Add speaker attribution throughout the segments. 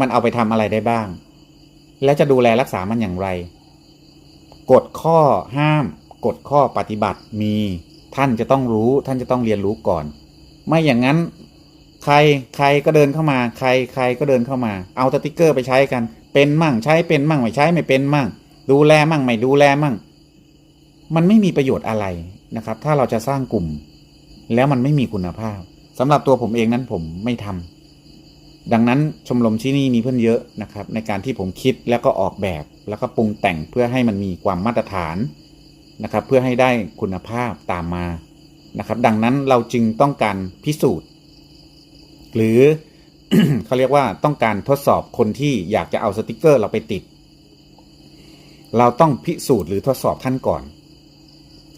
Speaker 1: มันเอาไปทำอะไรได้บ้าง และจะดูแลรักษามันอย่างไร กฎข้อห้าม กฎข้อปฏิบัติมีท่านจะต้องรู้ท่านจะต้องเรียนรู้ก่อน ไม่อย่างนั้น ใครใครก็เดินเข้ามา ใครใครก็เดินเข้ามา เอาสติกเกอร์ไปใช้กัน เป็นมั่งใช้เป็นมั่งไม่ใช้ไม่เป็นมั่ง ดูแลมั่งไม่ดูแลมั่ง มันไม่มีประโยชน์อะไรนะครับ ถ้าเราจะสร้างกลุ่ม แล้วมันไม่มีคุณภาพสำหรับตัวผมเองนั้นผมไม่ทำ ดังนั้นชมรมที่นี่มีเพื่อนเยอะนะครับ ในการที่ผมคิดแล้วก็ออกแบบ แล้วก็ปรุงแต่งเพื่อให้มันมีความมาตรฐานนะครับ เพื่อให้ได้คุณภาพตามมานะครับ ดังนั้นเราจึงต้องการพิสูจน์ หรือเขาเรียกว่าต้องการทดสอบคนที่อยากจะเอาสติกเกอร์เราไปติด เราต้องพิสูจน์หรือทดสอบท่านก่อน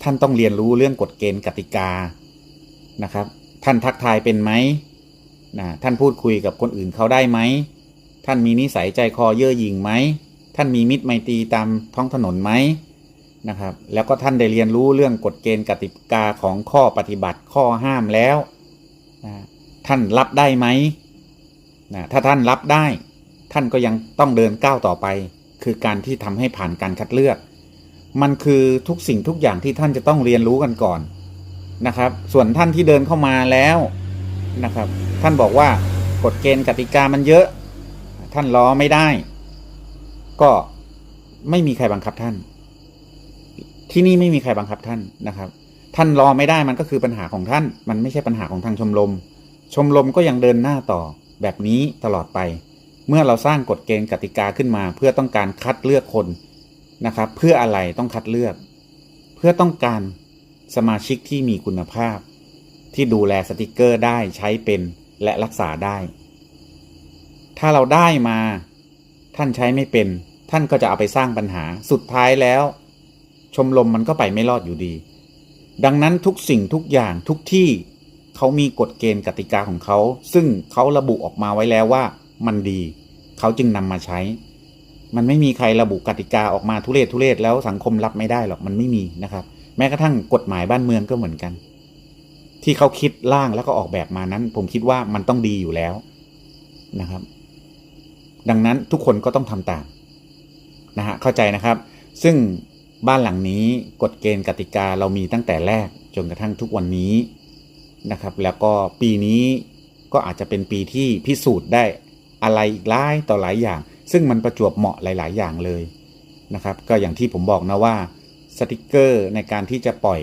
Speaker 1: ท่านต้องเรียนรู้เรื่องกฎเกณฑ์กติกานะครับ ท่านทักทายเป็นไหม นะท่านพูดคุยกับคนอื่นเขาได้ไหม ท่านมีนิสัยใจคอเย่อหยิ่งไหม ท่านมีมิตรไมตรีตามท้องถนนไหมนะครับ แล้วก็ท่านได้เรียนรู้เรื่องกฎเกณฑ์กติกาของข้อปฏิบัติข้อห้ามแล้วนะท่านรับได้ไหมนะถ้าท่านรับได้ ท่านก็ยังต้องเดินก้าวต่อไป คือการที่ทำให้ผ่านการคัดเลือก มันคือทุกสิ่งทุกอย่างที่ท่านจะต้องเรียนรู้กันก่อนนะครับ ส่วนท่านที่เดินเข้ามาแล้ว นะครับ ท่านบอกว่ากฎเกณฑ์กติกามันเยอะ ท่านรอไม่ได้ ก็ไม่มีใครบังคับท่าน ที่นี่ไม่มีใครบังคับท่านนะครับ ท่านรอไม่ได้มันก็คือปัญหาของท่าน มันไม่ใช่ปัญหาของทางชมรม ชมรมก็ยังเดินหน้าต่อแบบนี้ตลอดไป เมื่อเราสร้างกฎเกณฑ์กติกาขึ้นมา เพื่อต้องการคัดเลือกคนนะครับ เพื่ออะไรต้องคัดเลือก เพื่อต้องการสมาชิกที่มีคุณภาพ ที่ดูแลสติกเกอร์ได้ใช้เป็นและรักษาได้ ถ้าเราได้มาท่านใช้ไม่เป็น ท่านก็จะเอาไปสร้างปัญหาสุดท้ายแล้ว ชมรมมันก็ไปไม่รอดอยู่ดี ดังนั้นทุกสิ่งทุกอย่างทุกที่เขามีกฎเกณฑ์กติกาของเขา ซึ่งเขาระบุออกมาไว้แล้วว่ามันดี เขาจึงนำมาใช้ มันไม่มีใครระบุกติกาออกมาทุเรศทุเรศแล้วสังคมรับไม่ได้หรอกมันไม่มีนะครับ แม้กระทั่งกฎหมายบ้านเมืองก็เหมือนกัน ที่เขาคิดร่างแล้วก็ออกแบบมานั้น ผมคิดว่ามันต้องดีอยู่แล้วนะครับ ดังนั้นทุกคนก็ต้องทำตามนะฮะเข้าใจนะครับ ซึ่งบ้านหลังนี้กฎเกณฑ์กติกาเรามีตั้งแต่แรกจนกระทั่งทุกวันนี้นะครับ แล้วก็ปีนี้ก็อาจจะเป็นปีที่พิสูจน์ได้อะไรอีกหลายต่อหลายอย่าง ซึ่งมันประจวบเหมาะหลาย ๆ อย่างเลยนะครับ ก็อย่างที่ผมบอกนะว่าสติกเกอร์ในการที่จะปล่อย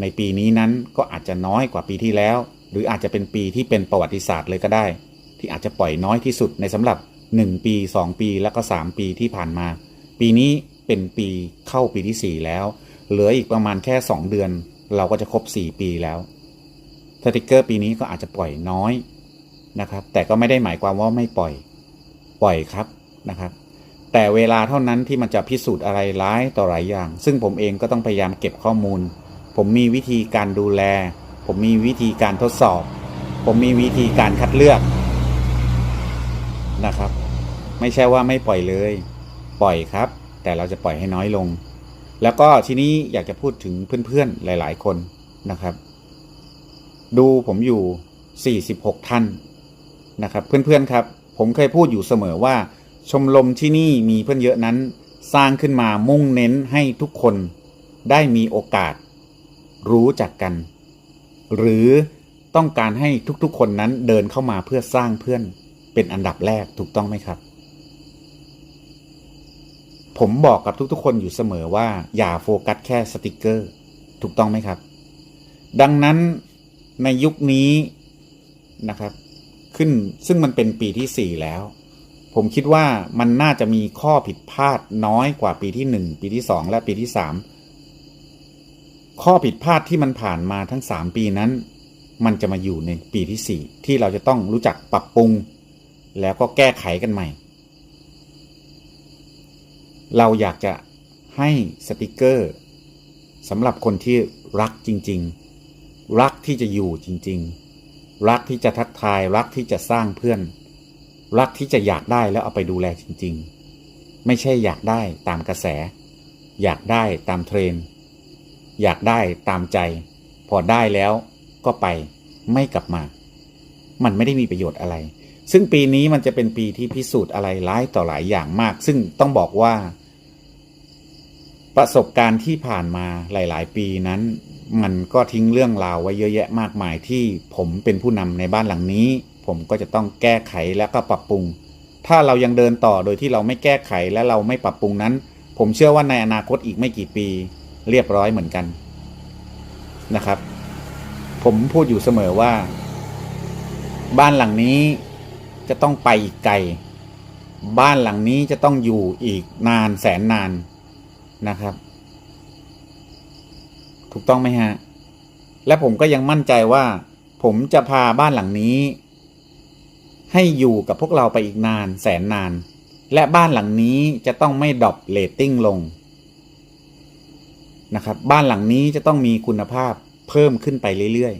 Speaker 1: ในปีนี้นั้นก็อาจจะน้อยกว่าปีที่แล้ว หรืออาจจะเป็นปีที่เป็นประวัติศาสตร์เลยก็ได้ ที่อาจจะปล่อยน้อยที่สุดในสำหรับ 1 ปี 2 ปีแล้วก็ 3 ปีที่ผ่านมา ปีนี้เป็นปีเข้าปีที่ 4 แล้ว เหลืออีกประมาณแค่ 2 เดือน เราก็จะครบ 4 ปีแล้วสติกเกอร์ปีนี้ก็อาจจะปล่อยน้อยนะครับ แต่ก็ไม่ได้หมายความว่าไม่ปล่อยปล่อยครับนะครับ แต่เวลาเท่านั้นที่มันจะพิสูจน์อะไรร้ายต่อหลายอย่าง ซึ่งผมเองก็ต้องพยายามเก็บข้อมูล ผมมีวิธีการดูแล ผมมีวิธีการทดสอบ ผมมีวิธีการคัดเลือกนะครับ ไม่ใช่ว่าไม่ปล่อยเลย ปล่อยครับ แต่เราจะปล่อยให้น้อยลง แล้วก็ทีนี้อยากจะพูดถึงเพื่อนๆหลาย ๆ คนนะครับ ดูผมอยู่ 46 ท่านนะครับ เพื่อนๆครับ ผมเคยพูดอยู่เสมอว่า ชมรมที่นี่มีเพื่อนเยอะนั้น สร้างขึ้นมามุ่งเน้นให้ทุกคนได้มีโอกาส รู้จักกัน หรือต้องการให้ทุกๆคนนั้นเดินเข้ามาเพื่อสร้างเพื่อนเป็นอันดับแรกถูกต้องไหมครับ ผมบอกกับทุกๆ คนอยู่เสมอว่าอย่าโฟกัสแค่สติกเกอร์ ถูกต้องไหมครับ ดังนั้นในยุคนี้นะครับ ขึ้นซึ่งมันเป็นปีที่ 4 แล้ว ผมคิดว่ามันน่าจะมีข้อผิดพลาดน้อยกว่าปีที่ 1 ปีที่ 2 และปีที่ 3 ข้อผิดพลาดที่มันผ่านมาทั้ง 3 ปีนั้น มันจะมาอยู่ในปีที่ 4 ที่เราจะต้องรู้จักปรับปรุง แล้วก็แก้ไขกันใหม่ เราอยากจะให้สติกเกอร์สำหรับคนที่รักจริง ๆ รักที่จะอยู่จริง ๆ รักที่จะทักทาย รักที่จะสร้างเพื่อน รักที่จะอยากได้แล้วเอาไปดูแลจริง ๆ ไม่ใช่อยากได้ตามกระแส อยากได้ตามเทรนด์ อยากได้ตามใจ พอได้แล้วก็ไปไม่กลับมา มันไม่ได้มีประโยชน์อะไร ซึ่งปีนี้มันจะเป็นปีที่พิสูจน์อะไรหลายต่อหลายอย่างมาก ซึ่งต้องบอกว่า ประสบการณ์ที่ผ่านมาหลาย ๆ ปีนั้น มันก็ทิ้งเรื่องราวไว้เยอะแยะมากมายที่ผมเป็นผู้นำในบ้านหลังนี้ ผมก็จะต้องแก้ไขและก็ปรับปรุง ถ้าเรายังเดินต่อโดยที่เราไม่แก้ไขและเราไม่ปรับปรุงนั้น ผมเชื่อว่าในอนาคตอีกไม่กี่ปี เรียบร้อยเหมือนกันนะครับ ผมพูดอยู่เสมอว่า บ้านหลังนี้จะต้องไปอีกไกล บ้านหลังนี้จะต้องอยู่อีกนานแสนนานนะครับ ถูกต้องไหมฮะ และผมก็ยังมั่นใจว่า ผมจะพาบ้านหลังนี้ ให้อยู่กับพวกเราไปอีกนานแสนนาน และบ้านหลังนี้จะต้องไม่ดรอปเรตติ้งลง นะครับ บ้านหลังนี้จะต้องมีคุณภาพเพิ่มขึ้นไปเรื่อย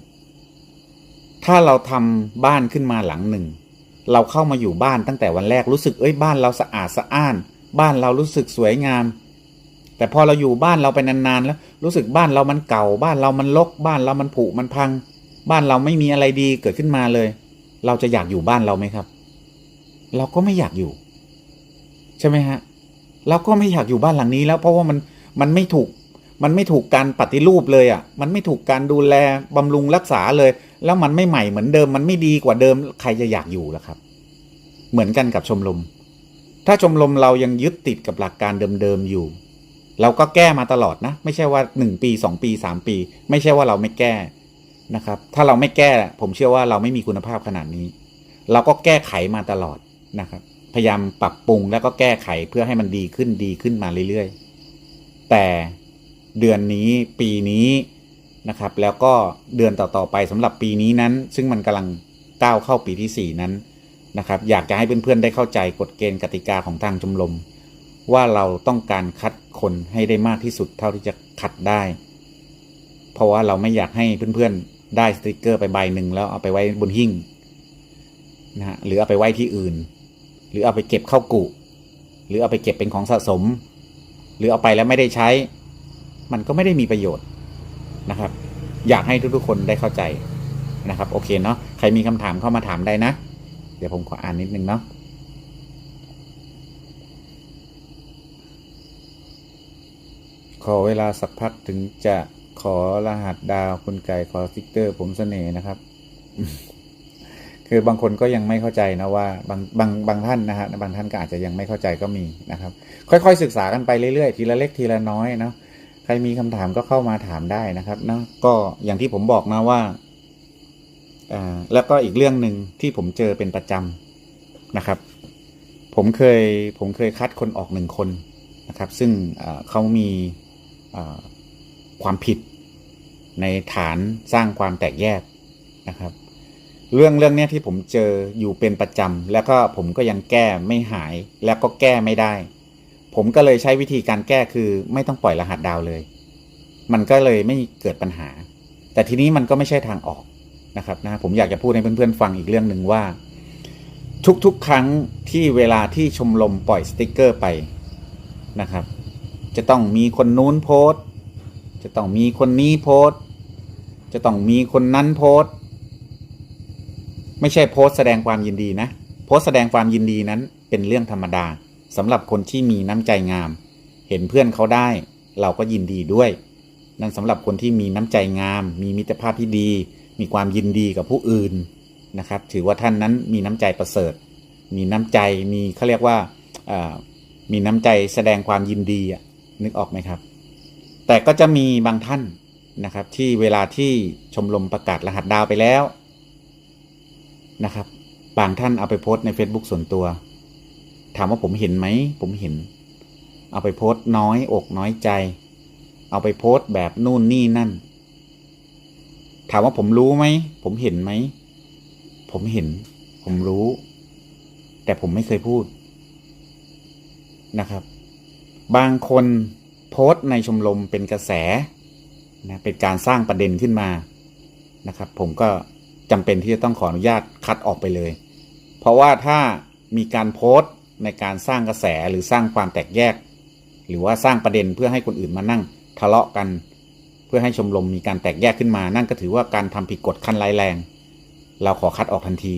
Speaker 1: ๆ ถ้าเราทำบ้านขึ้นมาหลังหนึ่ง เราเข้ามาอยู่บ้านตั้งแต่วันแรกรู้สึกเอ้ยบ้านเราสะอาดสะอ้าน บ้านเรารู้สึกสวยงาม แต่พอเราอยู่บ้านเราไปนานๆ แล้ว รู้สึกบ้านเรามันเก่า บ้านเรามันรกบ้านเรามันผุมันพัง บ้านเราไม่มีอะไรดีเกิดขึ้นมาเลย เราจะอยากอยู่บ้านเราไหมครับ เราก็ไม่อยากอยู่ ใช่ไหมฮะเราก็ไม่อยากอยู่บ้านหลังนี้แล้วเพราะว่ามันมันไม่ถูก มันไม่ถูกการปฏิรูปเลยอะ่ะ มันไม่ถูกการดูแลบำรุงรักษาเลย แล้วมันไม่ใหม่เหมือนเดิม มันไม่ดีกว่าเดิม ใครจะอยากอยู่ล่ะครับ เหมือนกันกับชมรม ถ้าชมรมเรายังยึดติดกับหลักการเดิมๆอยู่ เราก็แก้มาตลอดนะ ไม่ใช่ว่าหนึ่งปีสองปีสามปี ไม่ใช่ว่าเราไม่แก้นะครับ ถ้าเราไม่แก้ ผมเชื่อว่าเราไม่มีคุณภาพขนาดนี้ เราก็แก้ไขมาตลอดนะครับ พยายามปรับปรุงแล้วก็แก้ไขเพื่อให้มันดีขึ้นดีขึ้นมาเรื่อยๆ แต่ เดือนนี้ปีนี้นะครับ แล้วก็เดือนต่อๆไปสำหรับปีนี้นั้น ซึ่งมันกำลังก้าวเข้าปีที่สี่นั้นนะครับ อยากจะให้เพื่อนๆได้เข้าใจกฎเกณฑ์กติกาของทางชมรมว่าเราต้องการคัดคนให้ได้มากที่สุดเท่าที่จะคัดได้ เพราะว่าเราไม่อยากให้เพื่อนๆได้สติกเกอร์ไปใบหนึ่งแล้วเอาไปไว้บนหิ้งนะฮะหรือเอาไปไว้ที่อื่น หรือเอาไปเก็บเข้ากุหรือเอาไปเก็บเป็นของสะสม หรือเอาไปแล้วไม่ได้ใช้ มันก็ไม่ได้มีประโยชน์นะครับ อยากให้ทุกๆคนได้เข้าใจนะครับ โอเคเนาะใครมีคำถามเข้ามาถามได้นะ เดี๋ยวผมขออ่านนิดนึงเนาะขอเวลาสักพักถึงจะขอรหัสดาวคุณไก่ขอสติ๊กเกอร์ ผมเสน่ห์นะครับ คือบางคนก็ยังไม่เข้าใจนะว่าบางบางบางท่านนะฮะบางท่านก็อาจจะยังไม่เข้าใจก็มีนะครับ ค่อยๆศึกษากันไปเรื่อยๆ ทีละเล็กทีละน้อยเนาะ ครมีคำถามก็เข้ามาถามได้นะครับนะก็อย่างที่ผมบอกนะว่าอ่าแล้วก็อีกเรื่องหนึ่งที่ผมเจอเป็นประจำนะครับ ผมเคยผมเคยคัดคนออกหนึ่งคนนะครับ ซึ่งเขามีความผิดในฐานสร้างความแตกแยกนะครับ เรื่องเรื่องนี้ที่ผมเจออยู่เป็นประจำแล้วก็ผมก็ยังแก้ไม่หายแล้วก็แก้ไม่ได้ ผมก็เลยใช้วิธีการแก้คือไม่ต้องปล่อยรหัสดาวเลย มันก็เลยไม่เกิดปัญหา แต่ทีนี้มันก็ไม่ใช่ทางออกนะครับนะผมอยากจะพูดให้เพื่อนๆฟังอีกเรื่องหนึ่งว่า ทุกๆ ครั้งที่เวลาที่ชมรมปล่อยสติกเกอร์ไปนะครับ จะต้องมีคนนู้นโพสต์ จะต้องมีคนนี้โพสต์ จะต้องมีคนนั้นโพสต์ ไม่ใช่โพสต์แสดงความยินดีนะ โพสต์แสดงความยินดีนั้นเป็นเรื่องธรรมดา สำหรับคนที่มีน้ำใจงาม เห็นเพื่อนเขาได้ เราก็ยินดีด้วย นั่นสำหรับคนที่มีน้ำใจงาม มีมิตรภาพที่ดี มีความยินดีกับผู้อื่นนะครับ ถือว่าท่านนั้นมีน้ำใจประเสริฐ มีน้ำใจมีเขาเรียกว่ามีน้ำใจแสดงความยินดีนึกออกไหมครับ แต่ก็จะมีบางท่านนะครับ ที่เวลาที่ชมรมประกาศรหัสดาวไปแล้วนะครับ บางท่านเอาไปโพสต์ใน Facebook ส่วนตัว ถามว่าผมเห็นไหม ผมเห็น เอาไปโพสต์น้อยอกน้อยใจ เอาไปโพสต์แบบนู่นนี่นั่น ถามว่าผมรู้ไหม ผมเห็นไหม ผมเห็น ผมรู้ แต่ผมไม่เคยพูดนะครับ บางคนโพสต์ในชมรมเป็นกระแสนะเป็นการสร้างประเด็นขึ้นมานะครับ ผมก็จำเป็นที่จะต้องขออนุญาตคัดออกไปเลย เพราะว่าถ้ามีการโพสต์ ในการสร้างกระแสหรือสร้างความแตกแยก หรือว่าสร้างประเด็นเพื่อให้คนอื่นมานั่งทะเลาะกัน เพื่อให้ชมรมมีการแตกแยกขึ้นมานั่นก็ถือว่าการทำผิดกฎขั้นร้ายแรง เราขอคัดออกทันที